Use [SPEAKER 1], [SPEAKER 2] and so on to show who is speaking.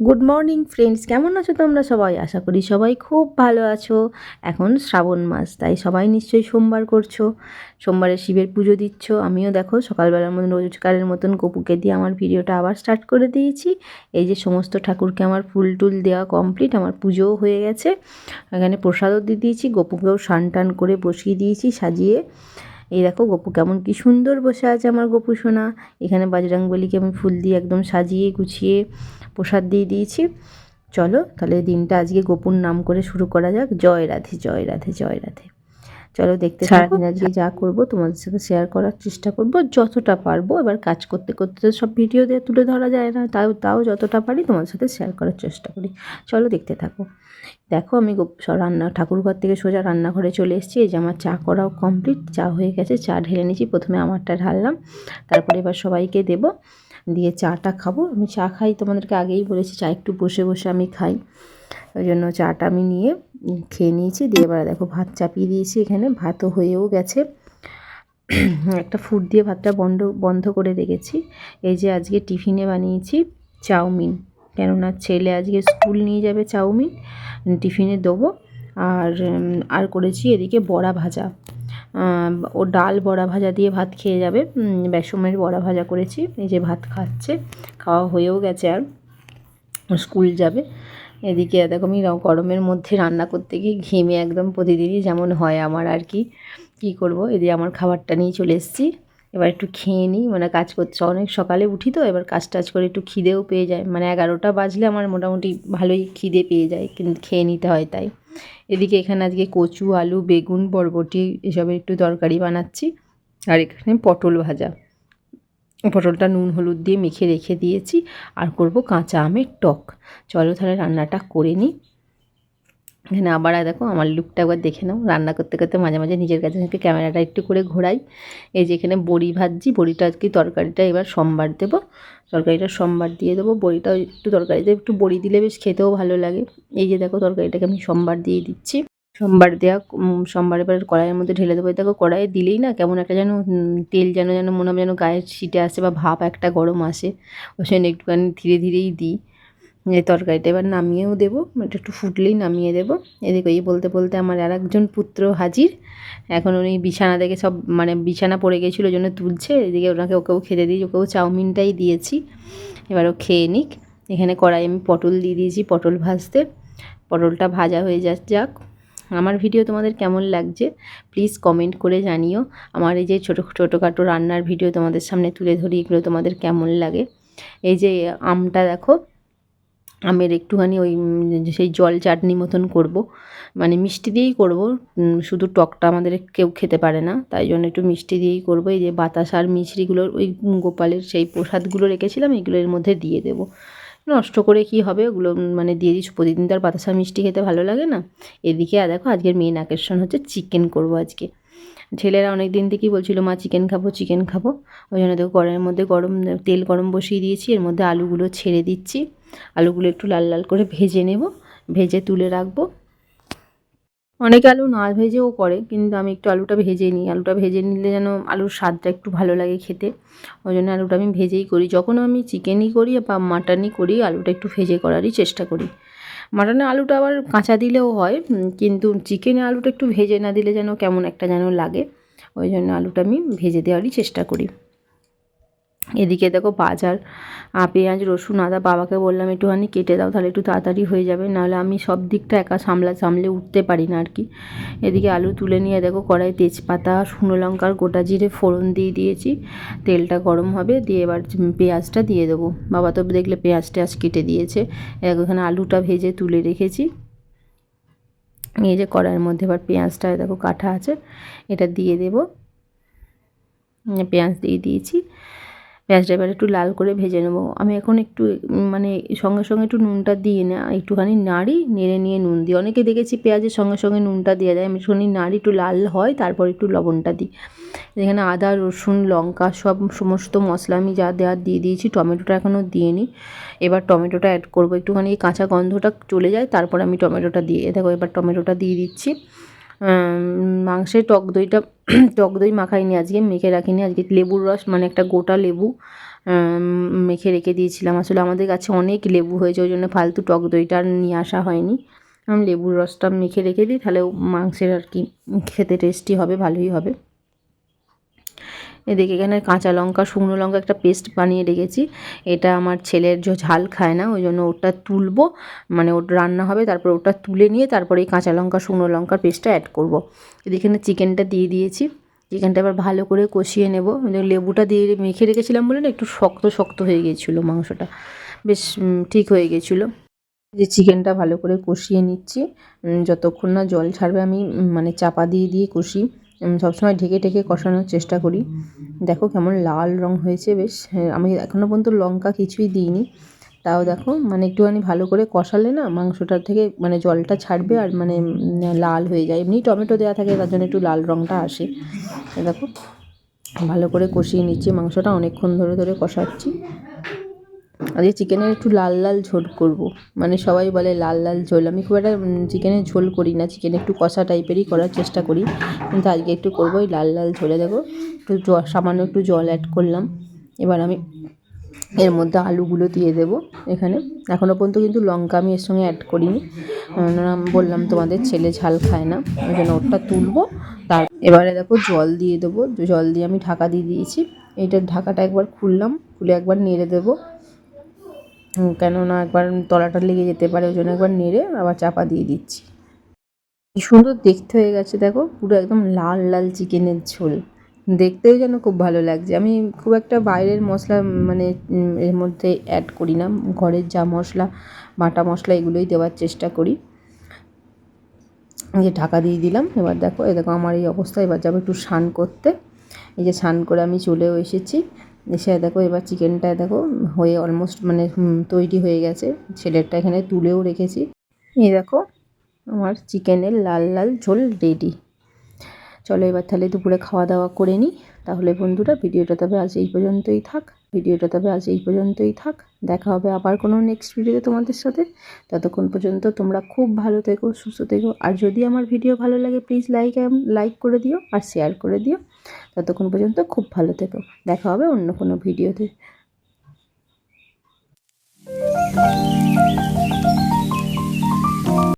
[SPEAKER 1] Good morning friends কেমন আছো তোমরা সবাই? আশা করি সবাই খুব ভালো আছো। এখন শ্রাবণ মাস, তাই সবাই নিশ্চয়ই সোমবার করছ। সোমবারে শিবের পুজো দিচ্ছ। আমিও দেখো, সকালবেলার মতন রোজকারের মতন গপুকে দিয়ে আমার ভিডিওটা আবার স্টার্ট করে দিয়েছি। এই যে সমস্ত ঠাকুরকে আমার ফুল টুল দেওয়া কমপ্লিট আমার পুজোও হয়ে গেছে। এখানে প্রসাদও দিয়ে দিয়েছি, গপুকেও স্নান টান করে বসিয়ে দিয়েছি, সাজিয়ে। এই দেখো গপু কেমন কি সুন্দর বসে আছে আমার গপু সোনা। এখানে বাজরাংবলিকে আমি ফুল দিয়ে একদম সাজিয়ে গুছিয়ে প্রসাদ দিয়ে দিয়েছি। চলো তাহলে দিনটা আজকে গোপুর নাম করে শুরু করা যাক। জয় রাধে জয় রাধে জয় রাধে। চলো দেখতে সারাদিন আজকে যা করব তোমাদের সাথে শেয়ার করার চেষ্টা করব যতটা পারব এবার কাজ করতে করতে তো সব ভিডিও দিয়ে তুলে ধরা যায় না তাও তাও যতটা পারি তোমাদের সাথে শেয়ার করার চেষ্টা করি। চলো দেখতে থাকো। দেখো আমি রান্না ঠাকুরঘর থেকে সোজা রান্নাঘরে চলে এসেছি এই যে আমার চা করাও কমপ্লিট চা হয়ে গেছে চা ঢেলে নিয়েছি প্রথমে আমারটা ঢাললাম তারপরে এবার সবাইকে দেবো দিয়ে চাটা খাব আমি চা খাই তোমাদেরকে আগেই বলেছি চা একটু বসে বসে আমি খাই। ওই জন্য চাটা আমি নিয়ে খেয়ে নিয়েছি। দিয়ে এবার দেখো ভাত চাপিয়ে দিয়েছি এখানে। ভাতও হয়েও গেছে। একটা ফুট দিয়ে ভাতটা বন্ধ বন্ধ করে রেখেছি। এই যে আজকে টিফিনে বানিয়েছি চাউমিন। কেননা ছেলে আজকে স্কুল নিয়ে যাবে চাউমিন, টিফিনে দেবো। আর আর করেছি এদিকে বড়া ভাজা। ও ডাল বড়া ভাজা দিয়ে ভাত খেয়ে যাবে। বেসমের বড়া ভাজা করেছি। এই যে ভাত খাচ্ছে। খাওয়া হয়েও গেছে আর। স্কুল যাবে। এদিকে দেখো আমি গরমের মধ্যে রান্না করতে গিয়ে ঘেমে একদম প্রতিদিনই যেমন হয় আমার আর কি। কী করব? এদিকে আমার খাবারটা নিয়ে চলে এসেছি। এবার একটু খেয়ে নিই। মানে কাজ করতে অনেক সকালে উঠি তো, এবার কাজ টাজ করে একটু খিদেও পেয়ে যায়। মানে এগারোটা বাজলে আমার মোটামুটি ভালোই খিদে পেয়ে যায়, কিন্তু খেয়ে নিতে হয় তাই। এদিকে এখানে আজকে কচু, আলু, বেগুন, বরবটি এসবের একটু তরকারি বানাচ্ছি। আর এখানে পটল ভাজা। পটলটা নুন, হলুদ দিয়ে মেখে রেখে দিয়েছি। আর করব কাঁচা আমের টক। চলো তাহলে রান্নাটা করে নিই। এখানে আবার দেখো আমার লুকটা একবার দেখে নাও। রান্না করতে করতে মাঝে মাঝে নিজের কাছে থেকে ক্যামেরাটা একটু করে ঘোরাই। এই যে এখানে বড়ি ভাজছি, বড়িটা আজকে তরকারিটা এবার সোমবার দেবো। তরকারিটা সোমবার দিয়ে দেবো। বড়িটা একটু তরকারিতে একটু বড়ি দিলে বেশ খেতেও ভালো লাগে। এই যে দেখো তরকারিটাকে আমি সোমবার দিয়ে দিচ্ছি। সোমবার দেওয়া সোমবার এবার কড়াইয়ের মধ্যে ঢেলে দেবো। দেখো, কড়াইয়ে দিলেই না কেমন একটা যেন তেল যেন যেন মনে হবে যেন গায়ের ছিটে আসে বা ভাপ একটা গরম আসে। ওই জন্য একটুখানি ধীরে ধীরেই দিই। এই তরকারিটা এবার নামিয়েও দেবো। এটা একটু ফুটলেই নামিয়ে দেবো। এদিকে এই বলতে বলতে আমার আর একজন পুত্র হাজির। এখন উনি বিছানা থেকে সব মানে বিছানা পড়ে গেছিল জন্য তুলছে। এদিকে ওনাকে ওকেও খেতে দিয়েছি, ওকেও চাউমিনটাই দিয়েছি। এবার ও খেয়ে নিক। এখানে কড়াই আমি পটল দিয়ে দিয়েছি, পটল ভাজতে। পটলটা ভাজা হয়ে যা, যাক। আমার ভিডিও তোমাদের কেমন লাগছে প্লিজ কমেন্ট করে জানিও। আমার এই যে ছোটো ছোটোখাটো রান্নার ভিডিও তোমাদের সামনে তুলে ধরি, এগুলো তোমাদের কেমন লাগে? এই যে আমটা দেখো, আমের একটুখানি ওই সেই জল চাটনি মতন করব। মানে মিষ্টি দিয়েই করব শুধু টকটা আমাদের কেউ খেতে পারে না, তাই জন্য একটু মিষ্টি দিয়েই করব। এই যে বাতাসার মিছরিগুলোর ওই গোপালের সেই প্রসাদগুলো রেখেছিলাম, এগুলো এর মধ্যে দিয়ে দেবো। নষ্ট করে কি হবে? ওগুলো মানে দিয়ে দিচ্ছি। প্রতিদিন তো আর বাতাসা মিষ্টি খেতে ভালো লাগে না। এদিকে, আর দেখো, আজকের মেন আকর্ষণ হচ্ছে চিকেন করব আজকে। ছেলেরা অনেক দিন থেকেই বলছিল, মা চিকেন খাব চিকেন খাব। ওই জন্য দেখো কড়াইয়ের মধ্যে গরম, তেল গরম বসিয়ে দিয়েছি। এর মধ্যে আলুগুলো ছেড়ে দিচ্ছি। আলুগুলো একটু লাল লাল করে ভেজে নেব। ভেজে তুলে রাখব। অনেকে আলু না ভেজেও করে, কিন্তু আমি একটু আলুটা ভেজে নিই। আলুটা ভেজে নিলে যেন আলুর স্বাদটা একটু ভালো লাগে খেতে। ওই জন্য আলুটা আমি ভেজেই করি। যখন আমি চিকেনই করি বা মাটনই করি, আলুটা একটু ভেজে করারই চেষ্টা করি। মাটনে আলুটা আবার কাঁচা দিলেও হয় কিন্তু চিকেনে আলুটা একটু ভেজে না দিলে যেন কেমন একটা যেন লাগে, ওই জন্য আলুটা আমি ভেজে দেওয়ারই চেষ্টা করি। এদিকে দেখো বাজার পেঁয়াজ, রসুন, আদা, বাবাকে বললাম, একটুখানি কেটে দাও তাহলে একটু তাড়াতাড়ি হয়ে যাবে, নাহলে আমি সব দিকটা একা সামলা, সামলে উঠতে পারি না আর কি এদিকে আলু তুলে নিয়ে দেখো কড়াই তেজপাতা, শুকনো লঙ্কার গোটা জিরে, ফোড়ন দিয়ে দিয়েছি, তেলটা গরম হবে, দিয়ে এবার পেঁয়াজটা দিয়ে দেবো। বাবা তো দেখলে পেঁয়াজ টেয়াজ কেটে দিয়েছে এখানে আলুটা ভেজে তুলে রেখেছি। এই যে কড়াইয়ের মধ্যে এবার পেঁয়াজটা দেখো কাটা আছে, এটা দিয়ে দেবো। পেঁয়াজ দিয়ে দিয়েছি। পেঁয়াজটা এবার একটু লাল করে ভেজে নেব। আমি এখন একটু মানে সঙ্গে সঙ্গে একটু নুনটা দিয়ে না একটুখানি নাড়ি, নেড়ে নিয়ে নুন দিই। অনেকে দেখেছি পেঁয়াজের সঙ্গে সঙ্গে নুনটা দেওয়া যায়। আমি একটুখানি নাড়ি, একটু লাল হয়, তারপর একটু লবণটা দিই। এখানে আদা, রসুন, লঙ্কা, সব সমস্ত মশলা আমি যা দেওয়ার দিয়ে দিয়েছি, টমেটোটা এখনও দিইনি। এবার টমেটোটা অ্যাড করব। একটুখানি কাঁচা গন্ধটা চলে যায়, তারপর আমি টমেটোটা দিয়ে, দেখো এবার টমেটোটা দিয়ে দিচ্ছি। মাংসে টক দইটা, টক দই মাখাইনি আজকে, মেখে রাখিনি। আজকে লেবুর রস মানে একটা গোটা লেবু মেখে রেখে দিয়েছিলাম। আসলে আমাদের কাছে অনেক লেবু হয়েছে, ওই জন্য ফালতু টক দইটা আর নিয়ে আসা হয়নি। আমি লেবুর রসটা মেখে রেখে দিই, তাহলে মাংসের আর কি, খেতে টেস্টি হবে, ভালোই হবে। এদিকে এখানে কাঁচা লঙ্কা, শুকনো লঙ্কা একটা পেস্ট বানিয়ে রেখেছি। এটা আমার ছেলের যে ঝাল খায় না, ওই জন্য ওটা তুলবো। মানে ওটা রান্না হবে, তারপর ওটা তুলে নিয়ে তারপরে এই কাঁচা লঙ্কা, শুকনো লঙ্কার পেস্টটা অ্যাড করব। এদিকে চিকেনটা দিয়ে দিয়েছি। চিকেনটা এবার ভালো করে কষিয়ে নেব। লেবুটা দিয়ে মেখে রেখেছিলাম বলে না, একটু শক্ত শক্ত হয়ে গিয়েছিল মাংসটা। বেশ ঠিক হয়ে গেছিল। যে চিকেনটা ভালো করে কষিয়ে নিচ্ছি। যতক্ষণ না জল ছাড়বে আমি মানে চাপা দিয়ে দিয়ে কষি। সবসময় ঢেকে ঢেকে কষানোর চেষ্টা করি। দেখো কেমন লাল রং হয়েছে বেশ হ্যাঁ, আমি এখনও পর্যন্ত লঙ্কা কিছুই দিইনি। তাও দেখো মানে একটুখানি ভালো করে কষালে না মাংসটার থেকে মানে জলটা ছাড়বে আর মানে লাল হয়ে যায়। এমনি টমেটো দেওয়া থাকে তার জন্য একটু লাল রংটা আসে। দেখো ভালো করে কষিয়ে নিচ্ছি মাংসটা অনেকক্ষণ ধরে ধরে কষাচ্ছি। আজকে চিকেনের একটু লাল লাল ঝোল করব। মানে সবাই বলে লাল লাল ঝোল। আমি খুব একটা চিকেনের ঝোল করি না। চিকেন একটু কষা টাইপেরই করার চেষ্টা করি। কিন্তু আজকে একটু করব ওই লাল লাল ঝোলে। দেখো, একটু সামান্য একটু জল অ্যাড করলাম। এবার আমি এর মধ্যে আলুগুলো দিয়ে দেবো এখানে। এখনও পর্যন্ত কিন্তু লঙ্কা আমি এর সঙ্গে অ্যাড করিনি। বললাম তোমাদের, ছেলে ঝাল খায় না। ওই জন্য ওটা তুলবো। তার, এবারে দেখো জল দিয়ে দেবো। জল দিয়ে আমি ঢাকা দিয়ে দিয়েছি। এইটার ঢাকাটা একবার খুললাম। খুলে একবার নেড়ে দেবো। কেননা একবার তলাটা লেগে যেতে পারে, ওই জন্য একবার নেড়ে আবার চাপা দিয়ে দিচ্ছি। কি সুন্দর দেখতে হয়ে গেছে, দেখো, পুরো একদম লাল লাল চিকেনের ঝোল। দেখতেও যেন খুব ভালো লাগছে। আমি খুব একটা বাইরের মশলা মানে এর মধ্যে অ্যাড করি না। ঘরের যা মশলা, বাটা মশলা, এগুলোই দেওয়ার চেষ্টা করি। যে ঢাকা দিয়ে দিলাম। এবার দেখো, এই দেখো, আমার এই অবস্থা। এবার যাব একটু স্নান করতে। এই যে স্নান করে আমি চলেও এসেছি। এসে দেখো, এবার চিকেনটা দেখো, হয়ে অলমোস্ট মানে তৈরি হয়ে গেছে। ছেলেরটা এখানে তুলেও রেখেছি। এই দেখো, আমার চিকেনের লাল লাল ঝোল রেডি চলো এবার তাহলে দুপুরে খাওয়া দাওয়া করে নিই। তাহলে বন্ধুরা, ভিডিওটা তবে আজ এই পর্যন্তই থাক। ভিডিওটা তবে আজ এই পর্যন্তই থাক। দেখা হবে আবার কোনো নেক্সট ভিডিওতে তোমাদের সাথে। ততক্ষণ পর্যন্ত তোমরা খুব ভালো থেকো, সুস্থ থেকো। আর যদি আমার ভিডিও ভালো লাগে প্লিজ লাইক লাইক করে দিও আর শেয়ার করে দিও। ততক্ষণ পর্যন্ত খুব ভালো থেকো। দেখা হবে অন্য কোনো ভিডিওতে।